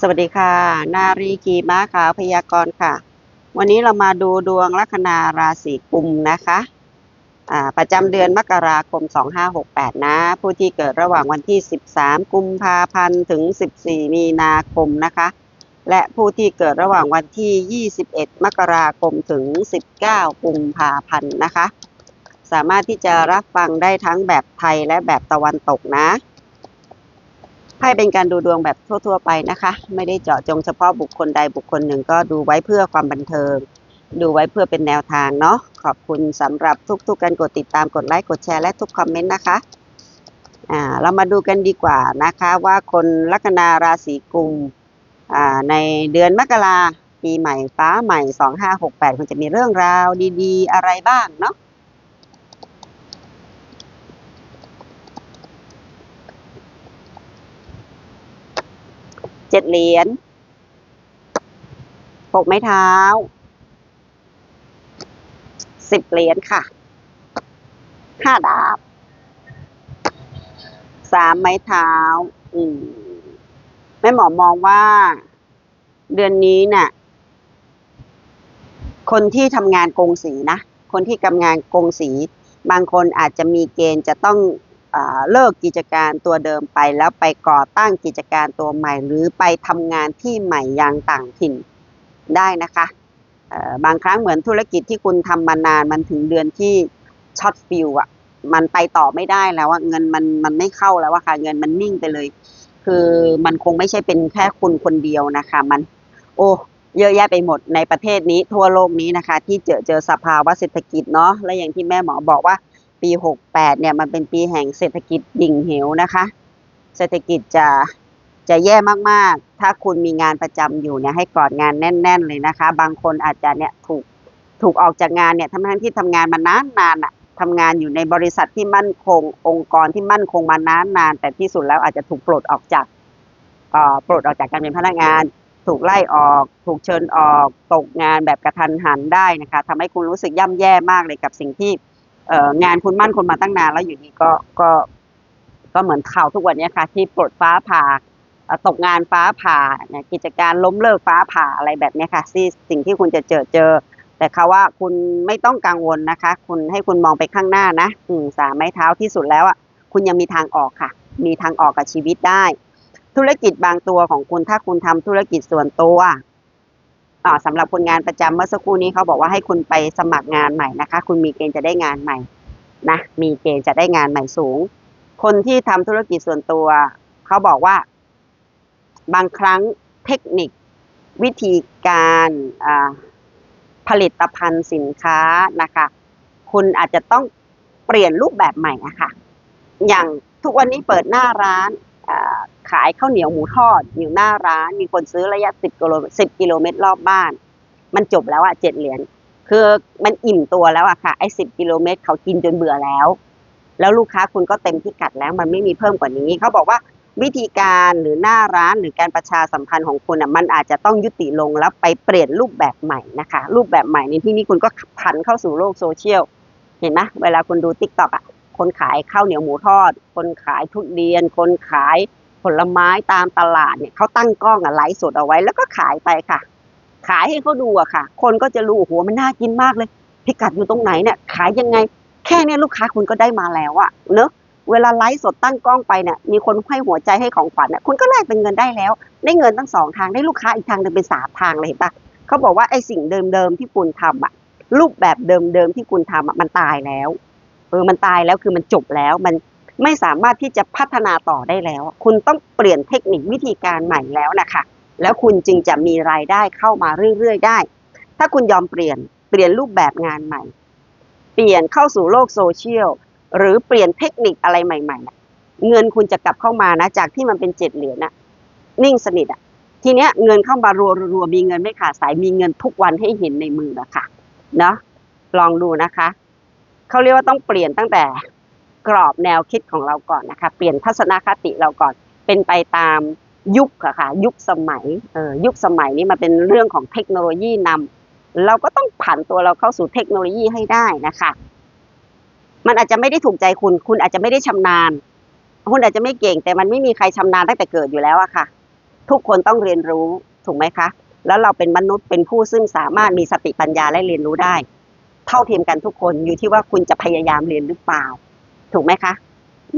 สวัสดีค่ะ นารีกีม้าขาวพยากรณ์ค่ะ วันนี้เรามาดูดวงลัคนาราศีกุมนะคะประจำเดือนมกราคม 2568 นะ ผู้ที่เกิดระหว่างวันที่ 13 กุมภาพันธ์ถึง 14 มีนาคมนะคะ และผู้ที่เกิดระหว่างวันที่ 21 มกราคมถึง 19 กุมภาพันธ์นะคะ สามารถที่จะรับฟังได้ทั้งแบบไทยและแบบตะวันตกนะ ไพ่เป็นการดูดวงแบบทั่ว ๆ ไปนะคะ ไม่ได้เจาะจงเฉพาะบุคคลใดบุคคลหนึ่งก็ดูไว้เพื่อความบันเทิง ดูไว้เพื่อเป็นแนวทางเนาะขอบคุณสำหรับทุกๆการกดติดตามกดไลค์กดแชร์และทุกคอมเมนต์นะคะอ่าเรามาดูกันดีกว่านะคะว่าคนลัคนาราศีกุมอ่าในเดือนมกราปีใหม่ฟ้าใหม่ 2568คุณจะมีเรื่องราวดี ๆ อะไรบ้างเนาะ เจ็ดเหรียญหกไม้เท้าสิบเหรียญค่ะห้าดาบสามไม้เท้า อืมแม่หมอมองว่า เดือนนี้น่ะ คนที่ทำงานกงสีนะ คนที่ทำงานกงสี บางคนอาจจะมีเกณฑ์จะต้อง เลิกกิจการตัวเดิมไปแล้วไปก่อตั้งกิจการตัวใหม่ หรือไปทำงานที่ใหม่ยังต่างถิ่นได้นะคะบางครั้งเหมือนธุรกิจที่คุณทำมานานมันถึงเดือนที่ช็อตฟิลอะมันไปต่อไม่ได้แล้วอะเงินมันมันไม่เข้าแล้วอะค่ะเงินมันนิ่งไปเลย คือมันคงไม่ใช่เป็นแค่คุณคนเดียวนะคะ มัน โอ้เยอะแยะไปหมดในประเทศนี้ทั่วโลกนี้นะคะ ที่เจอเจอสภาวะเศรษฐกิจเนาะและอย่างที่แม่หมอบอกว่า ปี 68 เนี่ยมันเป็นปีแห่งเศรษฐกิจดิ่งเหวนะคะ เศรษฐกิจจะจะแย่มากๆ ถ้าคุณมีงานประจำอยู่เนี่ยให้กอดงานแน่น ๆ เลยนะคะ บางคนอาจจะเนี่ยถูกถูกออกจากงานเนี่ยทั้งๆที่ทำงานมานานนานๆอะทำงานอยู่ในบริษัทที่มั่นคง องค์กรที่มั่นคงมานานนานๆแต่ที่สุดแล้วอาจจะถูกปลดออกจากเอ่อปลดออกจากการเป็นพนักงาน ถูกไล่ออก ถูกเชิญออก ตกงานแบบกระทันหันได้นะคะทำให้คุณรู้สึกย่ำแย่มากเลยกับสิ่งที่ งานคุณมั่นคุณมาตั้งนานแล้วอยู่ดีก็ก็ก็เหมือนข่าวทุกวันนี้ค่ะ ที่ปลดฟ้าผ่าตกงานฟ้าผ่านี่ยกิจการล้มเลิกฟ้าผ่าอะไรแบบนี้ค่ะที่สิ่งที่คุณจะเจอเจอ แต่เขาว่าคุณไม่ต้องกังวลนะคะ คุณให้คุณมองไปข้างหน้านะอืสามไม้เท้าที่สุดแล้วอะคุณยังมีทางออกค่ะ มีทางออกกับชีวิตได้ ธุรกิจบางตัวของคุณถ้าคุณทำธุรกิจส่วนตัว อ่าสำหรับคนงานประจำเมื่อสักครู่นี้เขาบอกว่าให้คุณไปสมัครงานใหม่นะคะ คุณมีเกณฑ์จะได้งานใหม่นะมีเกณฑ์จะได้งานใหม่สูง คนที่ทำธุรกิจส่วนตัว เขาบอกว่า บางครั้งเทคนิควิธีการผลิตภัณฑ์สินค้านะคะ คุณอาจจะต้องเปลี่ยนรูปแบบใหม่อะค่ะ อย่างทุกวันนี้เปิดหน้าร้าน ขายข้าวเหนียวหมูทอดอยู่หน้าร้าน มีคนซื้อระยะสิบกิโลสิบกิโลเมตรรอบบ้าน มันจบแล้วอะเจ็ดเหรียญคือมันอิ่มตัวแล้วอะค่ะไอ้สิบกิโลเมตรเขากินจนเบื่อแล้ว แล้วลูกค้าคุณก็เต็มพิกัดแล้ว มันไม่มีเพิ่มกว่านี้ เขาบอกว่าวิธีการหรือหน้าร้านหรือการประชาสัมพันธ์ของคุณอะมันอาจจะต้องยุติลงแล้วไปเปลี่ยนรูปแบบใหม่นะคะ รูปแบบใหม่ในที่นี้คุณก็ผันเข้าสู่โลกโซเชียลเห็นไหมเวลาคุณดูติ๊กต็อกอะ คนขายข้าวเหนียวหมูทอด คนขายทุเรียน คนขายผลไม้ตามตลาดเนี่ยเขาตั้งกล้องอะไลฟ์สดเอาไว้ แล้วก็ขายไปค่ะ ขายให้เขาดูอะค่ะ คนก็จะรู้โอ้โหมันน่ากินมากเลย พิกัดอยู่ตรงไหนเนี่ยขายยังไง แค่นี้ลูกค้าคุณก็ได้มาแล้วอะเนอะเวลาไลฟ์สดตั้งกล้องไปเนี่ยมีคนให้หัวใจให้ของขวัญเนี่ยคุณก็แลกเป็นเงินได้แล้ว ได้เงินทั้งสองทางได้ลูกค้าอีกทางหนึ่งเป็นสามทางเลยเห็นปะเขาบอกว่าไอ้สิ่งเดิมๆที่คุณทำอะรูปแบบเดิมๆที่คุณทำอะมันตายแล้ว เออมันตายแล้วคือมันจบแล้วมันไม่สามารถที่จะพัฒนาต่อได้แล้ว คุณต้องเปลี่ยนเทคนิควิธีการใหม่แล้วนะคะแล้วคุณจึงจะมีรายได้เข้ามาเรื่อยๆได้ ถ้าคุณยอมเปลี่ยนเปลี่ยนรูปแบบงานใหม่ เปลี่ยนเข้าสู่โลกโซเชียลหรือเปลี่ยนเทคนิคอะไรใหม่ๆนะเงินคุณจะกลับเข้ามานะจากที่มันเป็นเจ็ดเหรียญน่ะนิ่งสนิทอะทีเนี้ยเงินเข้ามารัวๆมีเงินไม่ขาดสายมีเงินทุกวันให้เห็นในมืออะค่ะเนาะลองดูนะคะ เขาเรียกว่าต้องเปลี่ยนตั้งแต่กรอบแนวคิดของเราก่อนนะคะ เปลี่ยนทัศนคติเราก่อน เป็นไปตามยุคอะค่ะยุคสมัยเออยุคสมัยนี้มันเป็นเรื่องของเทคโนโลยีนำเราก็ต้องผันตัวเราเข้าสู่เทคโนโลยีให้ได้นะคะ มันอาจจะไม่ได้ถูกใจคุณ คุณอาจจะไม่ได้ชำนาญ คุณอาจจะไม่เก่ง แต่มันไม่มีใครชำนาญตั้งแต่เกิดอยู่แล้วอะค่ะ ทุกคนต้องเรียนรู้ถูกไหมคะ แล้วเราเป็นมนุษย์เป็นผู้ซึ่งสามารถมีสติปัญญาและเรียนรู้ได้ เท่าเทียมกันทุกคนอยู่ที่ว่าคุณจะพยายามเรียนหรือเปล่า ถูกไหมคะ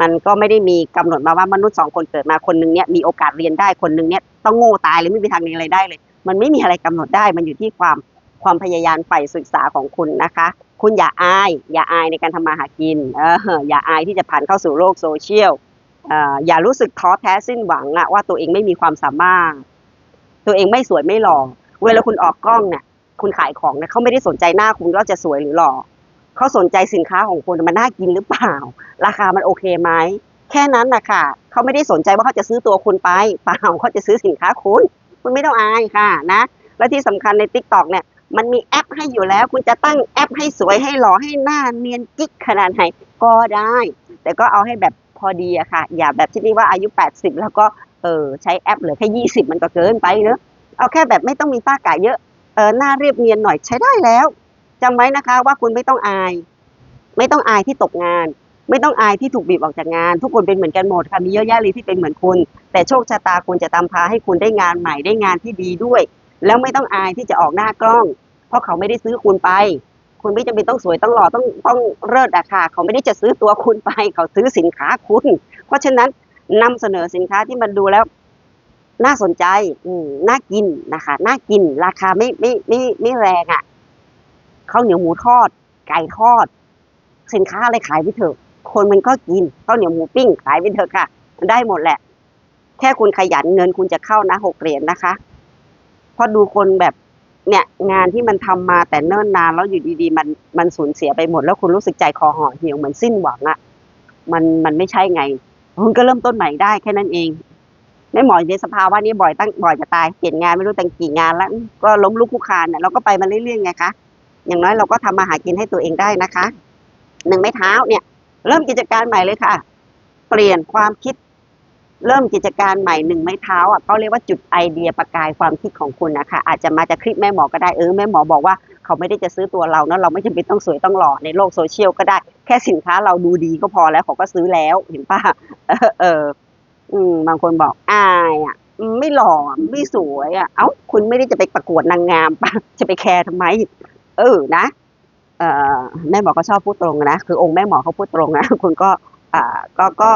มันก็ไม่ได้มีกำหนดมาว่ามนุษย์สองคนเกิดมาคนหนึงเนี่ยมีโอกาสเรียนได้คนหนึงเนี่ยต้องโง่ตายเลยไม่มีทางเรียนอะไรได้เลย มันไม่มีอะไรกำหนดได้ มันอยู่ที่ความความพยายามใฝ่ศึกษาของคุณนะคะ คุณอย่าอาย อย่าอายในการทำมาหากินเอออย่าอายที่จะผ่านเข้าสู่โลกโซเชียลเอ่ออย่ารู้สึกท้อแท้สิ้นหวังอะว่าตัวเองไม่มีความสามารถ ตัวเองไม่สวยไม่หล่อเวลาคุณออกกล้องเนี่ย คุณขายของเนี่ยเขาไม่ได้สนใจหน้าคุณว่าจะสวยหรือหล่อเขาสนใจสินค้าของคุณมันน่ากินหรือเปล่า ราคามันโอเคไหมแค่นั้นนะค่ะเขาไม่ได้สนใจว่าเขาจะซื้อตัวคุณไปเปล่าเขาจะซื้อสินค้าคุณคุณไม่ต้องอายค่ะนะ และที่สำคัญใน t ิ k t o k เนี่ยมันมีแอปให้อยู่แล้ว คุณจะตั้งแอปให้สวยให้หล่อให้หน้าเนียนกิ๊กขนาดไหนก็ได้ แต่ก็เอาให้แบบพอดีอะค่ะ อย่าแบบที่นี่ว่าอายุ 80 แล้วก็เออใช้แอปเหลือแค่ 20 มันก็เกินไปเนอะเอาแค่แบบไม่ต้องมีฝ้ากะเยอะ เออหน้าเรียบเนียนหน่อยใช้ได้แล้วจำไว้นะคะว่าคุณไม่ต้องอาย ไม่ต้องอายที่ตกงาน ไม่ต้องอายที่ถูกบีบออกจากงาน ทุกคนเป็นเหมือนกันหมดค่ะมีเยอะแยะเลยที่เป็นเหมือนคุณ แต่โชคชะตาคุณจะตามพาให้คุณได้งานใหม่ได้งานที่ดีด้วย แล้วไม่ต้องอายที่จะออกหน้ากล้อง เพราะเขาไม่ได้ซื้อคุณไป คุณไม่จำเป็นต้องสวยต้องหล่อต้องต้องเลิศอะค่ะเขาไม่ได้จะซื้อตัวคุณไป เขาซื้อสินค้าคุณ เพราะฉะนั้นนำเสนอสินค้าที่มันดูแล้ว น่าสนใจ อืมน่ากินนะคะ น่ากิน ราคาไม่ไม่ไม่ไม่แรงอะ่ะข้าวเหนียวหมูทอด ไก่ทอด สินค้าอะไรขายไปเถอะ คนมันก็กินข้าวเหนียวหมูปิ้งขายไปเถอะค่ะ ได้หมดแหละ แค่คุณขยันเงินคุณจะเข้านะหกเหรียญนะคะพราะดูคนแบบเนี่ยงานที่มันทำมาแต่เนิ่นนานแล้วอยู่ดีๆ มันมันสูญเสียไปหมด แล้วคุณรู้สึกใจคอห่อเหี่ยวเหมือนสิ้นหวังอะมันมันไม่ใช่ไง คุณก็เริ่มต้นใหม่ได้แค่นั้นเอง แม่หมออยู่ในสภาวะนี้บ่อยตั้งบ่อยจะตายเปลี่ยนงานไม่รู้ตั้งกี่งานแล้ว ก็ล้มลุกคลุกคลานเนี่ยเราก็ไปมาเรื่อยๆไงคะอย่างน้อยเราก็ทำมาหากินให้ตัวเองได้นะคะหนึ่งไม้เท้าเนี่ย เริ่มกิจการใหม่เลยค่ะ เปลี่ยนความคิด เริ่มกิจการใหม่หนึ่งไม้เท้าอะเขาเรียกว่าจุดไอเดียประกายความคิดของคุณนะคะอาจจะมาจากคลิปแม่หมอก็ได้เออแม่หมอบอกว่าเขาไม่ได้จะซื้อตัวเราเนอะเราไม่จำเป็นต้องสวยต้องหล่อในโลกโซเชียลก็ได้ แค่สินค้าเราดูดีก็พอแล้วเขาก็ซื้อแล้วเห็นป่ะเออเอืม บางคนบอกอายอะ ไม่หล่อไม่สวยอะ เอ้า คุณไม่ได้จะไปประกวดนางงามป่ะจะไปแคร์ทำไม เออนะเอ่อแม่หมอก็ชอบพูดตรงนะคือองค์แม่หมอเขาพูดตรงนะคุณก็ อ่า ก็ก็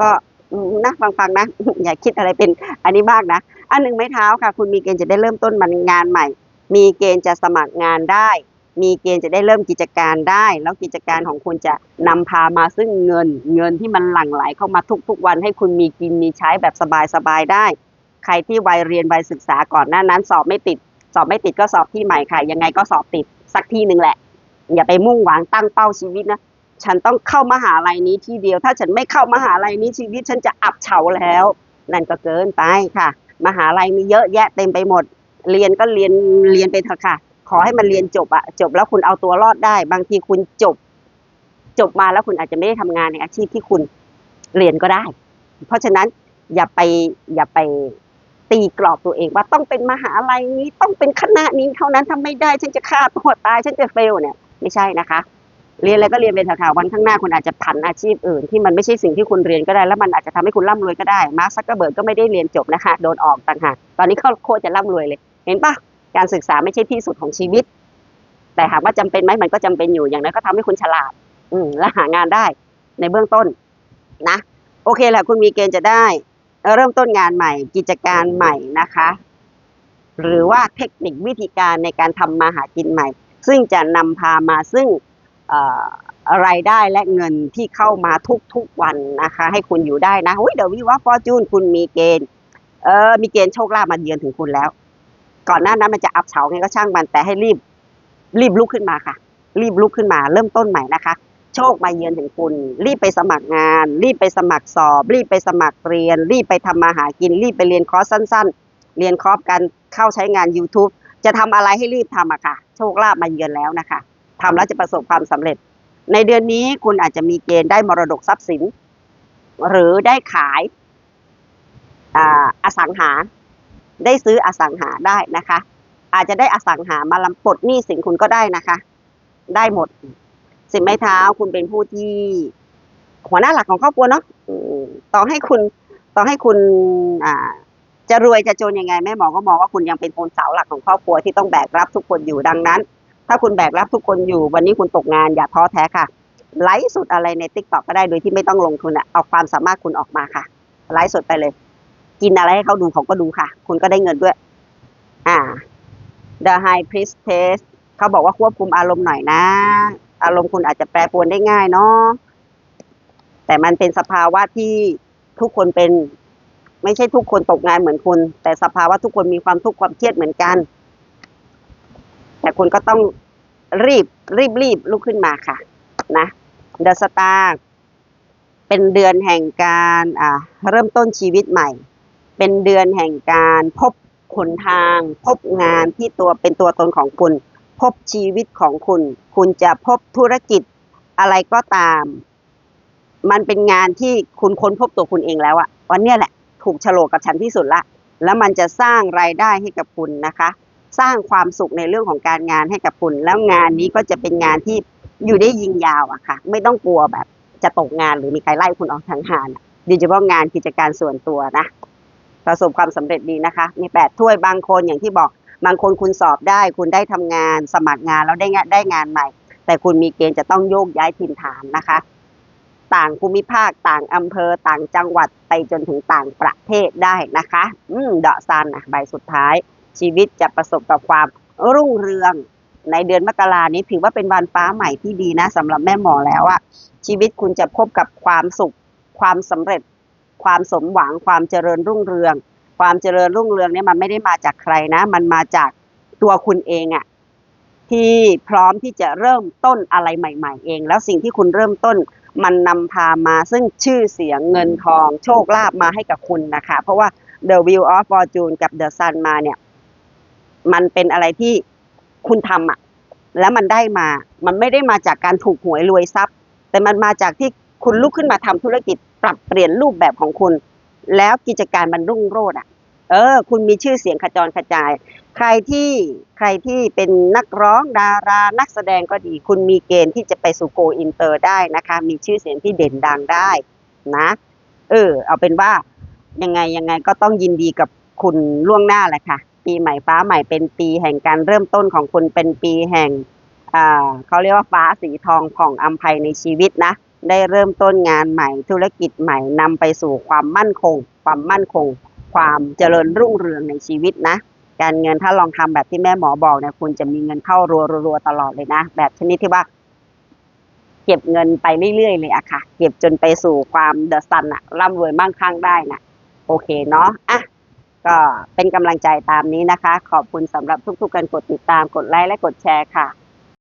ก็นะฟังฟังนะ อย่าคิดอะไรเป็นอันนี้มากนะอันหนึ่งไม้เท้าค่ะ คุณมีเกณฑ์จะได้เริ่มต้นมันงานใหม่ มีเกณฑ์จะสมัครงานได้ มีเกณฑ์จะได้เริ่มกิจการได้ แล้วกิจการของคุณจะนำพามาซึ่งเงิน เงินที่มันหลั่งไหลเข้ามาทุกๆวันให้คุณมีกินมีใช้แบบสบายๆได้ ใครที่วัยเรียนวัยศึกษาก่อนหน้านั้น สอบไม่ติด สอบไม่ติดก็สอบที่ใหม่ค่ะยังไงก็สอบติดสักที่หนึ่งแหละ อย่าไปมุ่งหวังตั้งเป้าชีวิตนะฉันต้องเข้ามหาลัยนี้ที่เดียว ถ้าฉันไม่เข้ามหาลัยนี้ชีวิตฉันจะอับเฉาแล้ว นั่นก็เกินไปค่ะมหาลัยมีเยอะแยะเต็มไปหมด เรียนก็เรียนเรียนไปเถอะค่ะ ขอให้มันเรียนจบอะจบแล้วคุณเอาตัวรอดได้ บางทีคุณจบ จบมาแล้วคุณอาจจะไม่ได้ทำงานในอาชีพที่คุณเรียนก็ได้ เพราะฉะนั้นอย่าไปอย่าไปตีกรอบตัวเองว่าต้องเป็นมหาลัยนี้ต้องเป็นคณะนี้เท่านั้นทำไม่ได้ฉันจะฆ่าตัวตายฉันจะเฟลเนี่ย ไม่ใช่นะคะ เรียนอะไรก็เรียนไปเถอะค่ะวันข้างหน้าคุณอาจจะผันอาชีพอื่นที่มันไม่ใช่สิ่งที่คุณเรียนก็ได้ แล้วมันอาจจะทำให้คุณร่ำรวยก็ได้มาร์คซักเกอร์เบิร์กก็ไม่ได้เรียนจบนะคะโดนออกต่างหากตอนนี้เขาโคตรจะร่ำรวยเลย เห็นปะ การศึกษาไม่ใช่ที่สุดของชีวิต แต่ถามว่าจำเป็นไหมมันก็จำเป็นอยู่อย่างนั้นก็ทำให้คุณฉลาด อืมและหางานได้ในเบื้องต้นนะ โอเคแหละคุณมีเกณฑ์จะได้ เริ่มต้นงานใหม่ กิจการใหม่นะคะ หรือว่าเทคนิควิธีการในการทำมาหากินใหม่ ซึ่งจะนำพามาซึ่งรายได้และเงินที่เข้ามาทุกๆวันนะคะ ให้คุณอยู่ได้นะอุ้ยเดี๋ยววิว่าฟอร์จูนคุณมีเกณฑ์เออมีเกณฑ์โชคลาภมาเยือนถึงคุณแล้ว ก่อนหน้านั้นมันจะอับเฉาไงก็ช่างมันแต่ให้รีบ รีบลุกขึ้นมาค่ะ รีบลุกขึ้นมาเริ่มต้นใหม่นะคะ โชคมาเยือนถึงคุณ รีบไปสมัครงาน รีบไปสมัครสอบ รีบไปสมัครเรียน รีบไปทำมาหากิน รีบไปเรียนคอร์สสั้น ๆ เรียนคอร์สการเข้าใช้งาน YouTube จะทำอะไรให้รีบทำอะค่ะ โชคลาภมาเยือนแล้วนะคะทำแล้วจะประสบความสำเร็จ ในเดือนนี้คุณอาจจะมีเกณฑ์ได้มรดกทรัพย์สิน หรือได้ขายอาอสังหา ได้ซื้ออสังหาได้นะคะ อาจจะได้อสังหามาลำปลดหนี้สินคุณก็ได้นะคะ ได้หมด สิบไม้เท้าคุณเป็นผู้ที่หัวหน้าหลักของครอบครัวเนาะต่อให้คุณต่อให้คุณอ่าจะรวยจะจนยังไงแม่หมอก็มองว่าคุณยังเป็นคนเสาหลักของครอบครัวที่ต้องแบกรับทุกคนอยู่ดังนั้น ถ้าคุณแบกรับทุกคนอยู่ วันนี้คุณตกงานอย่าท้อแท้ค่ะไลฟ์สดอะไรในติ๊กต็อกก็ได้โดยที่ไม่ต้องลงทุนอะเอาความสามารถคุณออกมาค่ะไลฟ์สดไปเลย กินอะไรให้เขาดูเขาก็ดูค่ะ คุณก็ได้เงินด้วย อ่า The High Priestess เขาบอกว่าควบคุมอารมณ์หน่อยนะ อารมณ์คุณอาจจะแปรปรวนได้ง่ายเนาะแต่มันเป็นสภาวะที่ทุกคนเป็น ไม่ใช่ทุกคนตกงานเหมือนคุณ แต่สภาวะทุกคนมีความทุกข์ความเครียดเหมือนกัน แต่คุณก็ต้องรีบรีบรีบลุกขึ้นมาค่ะ นะเดอะสตาร์เป็นเดือนแห่งการ อ่า เริ่มต้นชีวิตใหม่ เป็นเดือนแห่งการพบขนทาง พบงานที่ตัวเป็นตัวตนของคุณ พบชีวิตของคุณ คุณจะพบธุรกิจอะไรก็ตาม มันเป็นงานที่คุณค้นพบตัวคุณเองแล้วอะวันเนี้ยแหละถูกฉลกกับฉันที่สุดละ แล้วมันจะสร้างรายได้ให้กับคุณนะคะ สร้างความสุขในเรื่องของการงานให้กับคุณ แล้วงานนี้ก็จะเป็นงานที่อยู่ได้ยิงยาวอะค่ะ ไม่ต้องกลัวแบบจะตกงานหรือมีใครไล่คุณออกทางหานโดยเฉพาะงานกิจการส่วนตัวนะ ประสบความสำเร็จดีนะคะ มีแปดถ้วยบางคนอย่างที่บอกบางคนคุณสอบได้ คุณได้ทำงานสมัครงานแล้วได้งานได้งานใหม่ แต่คุณมีเกณฑ์จะต้องโยกย้ายถิ่นฐานนะคะ ต่างภูมิภาคต่างอำเภอต่างจังหวัดไปจนถึงต่างประเทศได้นะคะ อืมเดาะซันนะใบสุดท้าย ชีวิตจะประสบกับความรุ่งเรืองในเดือนมกรานี้ถือว่าเป็นวันฟ้าใหม่ที่ดีนะสำหรับแม่หมอแล้วอะชีวิตคุณจะพบกับความสุขความสำเร็จ ความสมหวังความเจริญรุ่งเรือง ความเจริญรุ่งเรืองเนี่ยมันไม่ได้มาจากใครนะ มันมาจากตัวคุณเองอะที่พร้อมที่จะเริ่มต้นอะไรใหม่ ๆ เอง แล้วสิ่งที่คุณเริ่มต้นมันนำพามาซึ่งชื่อเสียงเงินทองโชคลาภมาให้กับคุณนะคะ เพราะว่า The Wheel of Fortune กับ The Sun มาเนี่ย มันเป็นอะไรที่คุณทำอะแล้วมันได้มา มันไม่ได้มาจากการถูกหวยรวยทรัพย์ แต่มันมาจากที่คุณลุกขึ้นมาทำธุรกิจ ปรับเปลี่ยนรูปแบบของคุณ แล้วกิจการมันรุ่งโรจน์อะ เออ คุณมีชื่อเสียงขจรกระจาย ใครที่ใครที่เป็นนักร้องดารานักแสดงก็ดี คุณมีเกณฑ์ที่จะไปสู่โกอินเตอร์ได้นะคะ มีชื่อเสียงที่เด่นดังได้นะ เออ เอาเป็นว่ายังไงยังไงก็ต้องยินดีกับคุณล่วงหน้าแหละค่ะ ปีใหม่ฟ้าใหม่เป็นปีแห่งการเริ่มต้นของคุณเป็นปีแห่งอ่าเขาเรียกว่าฟ้าสีทองผ่องอัมภัยในชีวิตนะ ได้เริ่มต้นงานใหม่ ธุรกิจใหม่นำไปสู่ความมั่นคง ความมั่นคง ความเจริญรุ่งเรืองในชีวิตนะ การเงินถ้าลองทำแบบที่แม่หมอบอกเนี่ยคุณจะมีเงินเข้ารัวๆตลอดเลยนะ แบบชนิดที่ว่า เก็บเงินไปเรื่อยๆเลยอะค่ะ เก็บจนไปสู่ความเดอะซันอะร่ำรวยมั่งคั่งได้นะโอเคเนาะอะก็เป็นกำลังใจตามนี้นะคะ ขอบคุณสำหรับทุกๆการกดติดตามกดไลค์และกดแชร์ค่ะ